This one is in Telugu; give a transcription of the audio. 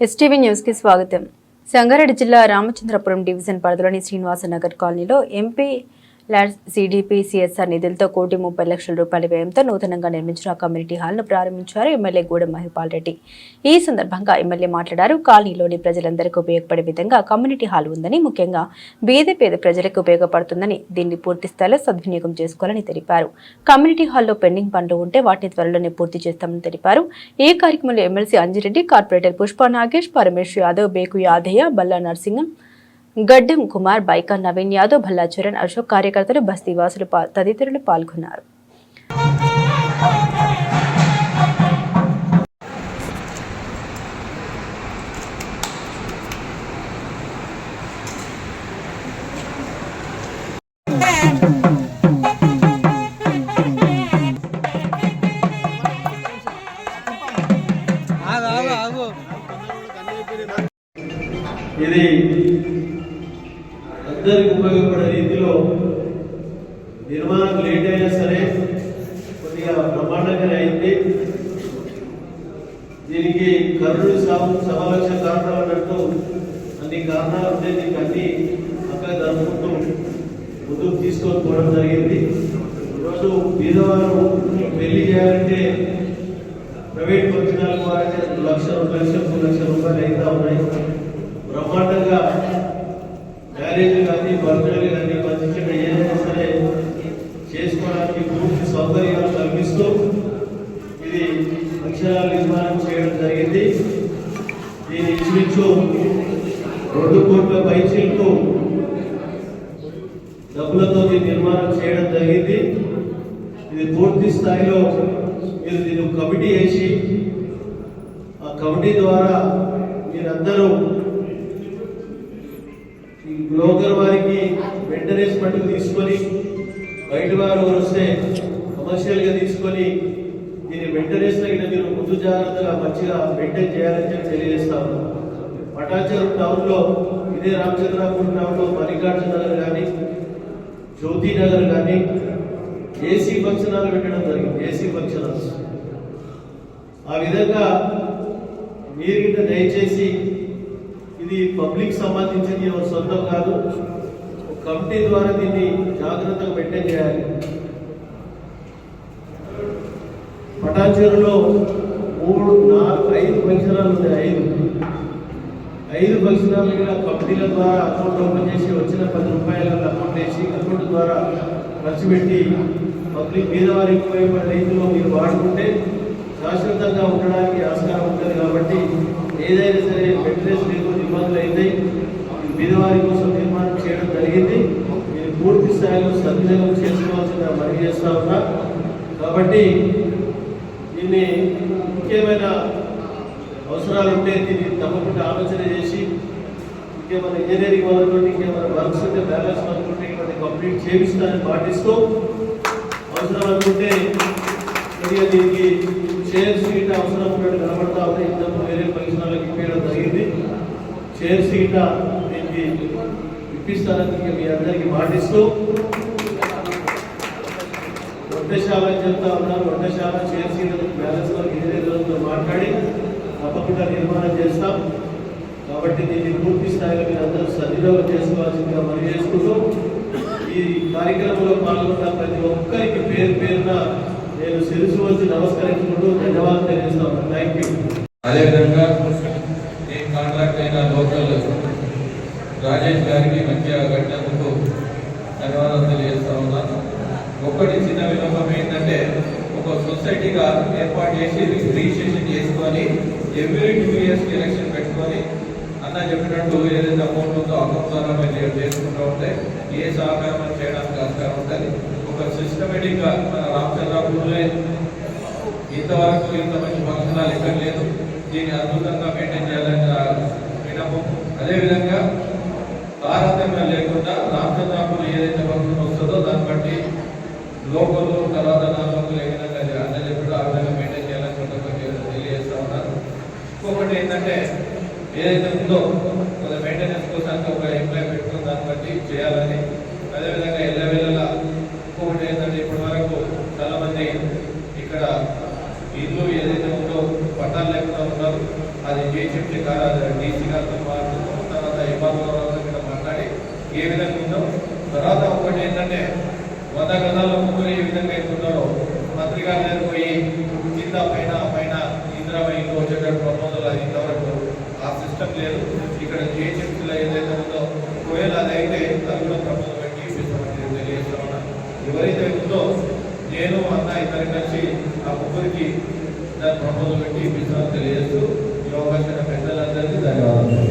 ఎస్టీవీ న్యూస్కి స్వాగతం. సంగారెడ్డి జిల్లా రామచంద్రపురం డివిజన్ పరిధిలోని శ్రీనివాసనగర్ కాలనీలో ఎంపీ ల్యాడ్ సిడిపిసిఎస్ఆర్ నిధులతో కోటి ముప్పై లక్షల రూపాయల వ్యయంతో నూతనంగా నిర్మించిన కమ్యూనిటీ హాల్ను ప్రారంభించారు ఎమ్మెల్యే గూడెం మహిపాల్ రెడ్డి. ఈ సందర్భంగా ఎమ్మెల్యే మాట్లాడారు. కాలనీలోని ప్రజలందరికీ ఉపయోగపడే విధంగా కమ్యూనిటీ హాల్ ఉందని ముఖ్యంగా బీద పేద ప్రజలకు ఉపయోగపడుతుందని దీన్ని పూర్తి స్థాయిలో సద్వినియోగం చేసుకోవాలని తెలిపారు. కమ్యూనిటీ హాల్లో పెండింగ్ పనులు ఉంటే వాటిని త్వరలోనే పూర్తి చేస్తామని తెలిపారు. ఈ కార్యక్రమంలో ఎమ్మెల్సీ అంజిరెడ్డి కార్పొరేటర్ పుష్ప నాగేష్ పరమేశ్వర్ యాదవ్ బేకు యాదయ్య బల్లా నర్సింగం గడ్డం కుమార్ బైకా నవీన్ యాదవ్ భల్లా అశోక్ కార్యకర్తలు బస్తీవాసులు తదితరులు పాల్గొన్నారు. ఇది అందరికి ఉపయోగపడే రీతిలో నిర్మాణం లేట్ అయినా సరే కొద్దిగా బ్రహ్మాండంగానే అయింది. దీనికి కరుడు సాగు సమావేశ కారణాలు అన్నట్టు అన్ని కారణాలు ఉంటే దీనికి అన్ని అక్కడ జరుపుకుంటూ ముందుకు తీసుకొని పోవడం జరిగింది. ఈరోజు బీదవారు పెళ్ళి చేయాలంటే ప్రైవేట్ ఫంక్షనాలకు వాడితే లక్ష రెండు లక్షలు మూడు లక్షల రూపాయలు అయితే ఉన్నాయి. బ్రహ్మాండంగా మ్యారేజ్ కానీ బర్త్డే కానీ మంచి చెడ్డ ఏదైనా సరే చేసుకోవడానికి పూర్తి సౌకర్యాలు కల్పిస్తూ ఇది అక్షరాల నిర్మాణం చేయడం జరిగింది. దీని ఇంచుమించు రెండు కోట్ల పైచీలకు డబ్బులతో దీన్ని నిర్మాణం చేయడం జరిగింది. ఇది పూర్తి స్థాయిలో మీరు దీన్ని కమిటీ వేసి ఆ కమిటీ ద్వారా మీరందరూ బ్రోకర్ వారికి వెంటనే మట్టుకు తీసుకొని బయట వారు వస్తే కమర్షియల్గా తీసుకొని దీన్ని మెయింటెనెన్స్ మీరు ముందు జాగ్రత్తగా మంచిగా మెయింటైన్ చేయాలని చెప్పి తెలియజేస్తాము పటాచరు టౌన్లో ఇదే రామచంద్రాపురం టౌన్లో మల్లికార్జున నగర్ కానీ జ్యోతి నగర్ కానీ ఏసీ ఫంక్షనాలు పెట్టడం జరిగింది. ఏసీ ఫంక్షన్ ఆ విధంగా మీరు గిట్ట దయచేసి ఇది పబ్లిక్ సంబంధించింది ఎవరు సొంతం కాదు. కమిటీ ద్వారా దీన్ని జాగ్రత్తగా మెయింటైన్ చేయాలి. పటాచేరులో మూడు నాలుగు ఐదు ఫంక్షనాలు ఉన్నాయి ఐదు. ఐదు ఫంక్షనాలు హాల్ కమిటీల ద్వారా అకౌంట్ ఓపెన్ చేసి వచ్చిన పది రూపాయల అకౌంట్ వేసి అకౌంట్ ద్వారా ఖర్చు పెట్టి పబ్లిక్ పేదవారికి ఉపయోగపడే రైతులో మీరు వాడుకుంటే శాశ్వతంగా ఉండడానికి ఆస్కారం ఉంటుంది కాబట్టి ఏదైనా సరే మెయింటెనెన్స్ లేకుండా ఇబ్బందులు అయితే పేదవారి కోసం నిర్మాణం చేయడం జరిగింది. మీరు పూర్తి స్థాయిలో సద్వినియోగం చేసుకోవాల్సిన మనవి చేస్తా ఉన్నా. కాబట్టి దీన్ని ముఖ్యమైన అవసరాలు ఉంటే దీన్ని తప్పకుండా ఆలోచన చేసి ఇంకేమైనా ఇంజనీరింగ్ వాళ్ళతోటి ఇంకేమైనా వర్క్స్ ఉంటే బ్యాలెన్స్ వర్క్ ఉంటే ఇవన్నీ కంప్లీట్ చేయిస్తానని పాటిస్తూ అవసరం అనుకుంటే దీనికి చైర్స్ సీట్ అవసరం ఉన్నట్టు కనబడతా ఉంది ఇంతకు వేరే పరిశ్రమలకు ఇప్పించడం జరిగింది. చైర్స్ సీట దీనికి ఇప్పిస్తానని మీ అందరికీ మాటిస్తూ వంటశాల అని చెప్తా ఉన్నారు. వంటశాల చైర్స్ బ్యాలెన్స్ ఇంజనీర్లతో మాట్లాడి తప్పకుండా నిర్మాణం చేస్తాం. కాబట్టి దీన్ని పూర్తి స్థాయిలో మీరు అందరూ సద్వినియోగం చేసుకోవాల్సిందిగా మనం చేసుకుంటూ ఈ కార్యక్రమంలో పాల్గొన్న ప్రతి ఒక్కరికి పేరు పేరున నేను శిరసు వచ్చి నమస్కరించుకుంటూ ధన్యవాదాలు తెలియజేస్తాను. థ్యాంక్ యూ అదేవిధంగా నేను కాంట్రాక్ట్ అయిన లోకల్ రాజేష్ గారికి మధ్య కట్టినందుకు ధన్యవాదాలు తెలియజేస్తా ఉన్నాను. ఒకటి చిన్న విలోపం ఏంటంటే ఒక సొసైటీగా ఏర్పాటు చేసి రిజిస్ట్రేషన్ చేసుకొని ఎవ్రీ టూ ఇయర్స్కి ఎలక్షన్ పెట్టుకొని అన్న చెప్పినట్టు ఏదైతే అమౌంట్ ఉందో అకౌంట్ ద్వారా మేము చేసుకుంటూ ఉంటే ఏ సహకారం చేయడానికి ఆస్కారం ఉంటుంది? ఒక సిస్టమేటిక్గా మన రామచంద్రపూర్లో ఇంతవరకు ఇంత మంచి ఫంక్షనాలు ఎక్కడ లేదు. దీన్ని అద్భుతంగా మెయింటైన్ చేయాలని నా అదేవిధంగా తారతమ్యం లేకుండా రామచంద్రాపురం ఏదైతే ఫంక్షన్ వస్తుందో దాన్ని బట్టి లోకల్ తర్వాత నాలుగు ఏ విధంగా అన్న చెప్పాడు ఆ విధంగా మెయింటైన్ చేయాలని కొంత తెలియజేస్తా ఉన్నారు ఇంకొకటి ఏంటంటే ఏదైతే ఉందో కొంత మెయింటెనెన్స్ కోసానికి ఒక ఎంప్లాయ్ పెట్టుకుని దాన్ని బట్టి చేయాలని అదేవిధంగా ఎల్లవేళలా ఇంకొకటి ఏంటంటే ఇప్పటి వరకు చాలా మంది ఇక్కడ ఇల్లు ఏదైతే ఉందో పట్టాలు లేకుండా ఉన్నారు అది జేసీపీ గారు డీసీ గారితో మాట్లాడుతూ తర్వాత ఎంఆర్ఓ గారితో మాట్లాడి ఏ విధంగా ఉందో. తర్వాత ఒకటి ఏంటంటే వంద గదాల్లో ముగ్గురు ఏ విధంగా ఎక్కున్నారో పత్రికా గారి పోయి కింద పైన పైన ఇందిరామ ఇల్లు వచ్చేటట్టు ప్రమోదాలు అది ఇంతవరకు ఆ సిస్టమ్ లేదు. ఇక్కడ జిహెచ్ఎంసీలో ఏదైతే ఉందో ఒకవేళ అది అయితే అది కూడా ప్రపోజల్ పెట్టి ఇప్పిస్తామని తెలియజేస్తామన్నా ఎవరైతే ఉందో నేను అన్న ఇద్దరు కలిసి ఆ ముగ్గురికి దాని ప్రమోదం పెట్టి ఇప్పిస్తామని తెలియజేస్తూ ఈ అవకాశం పెద్దలందరికీ ధన్యవాదాలు.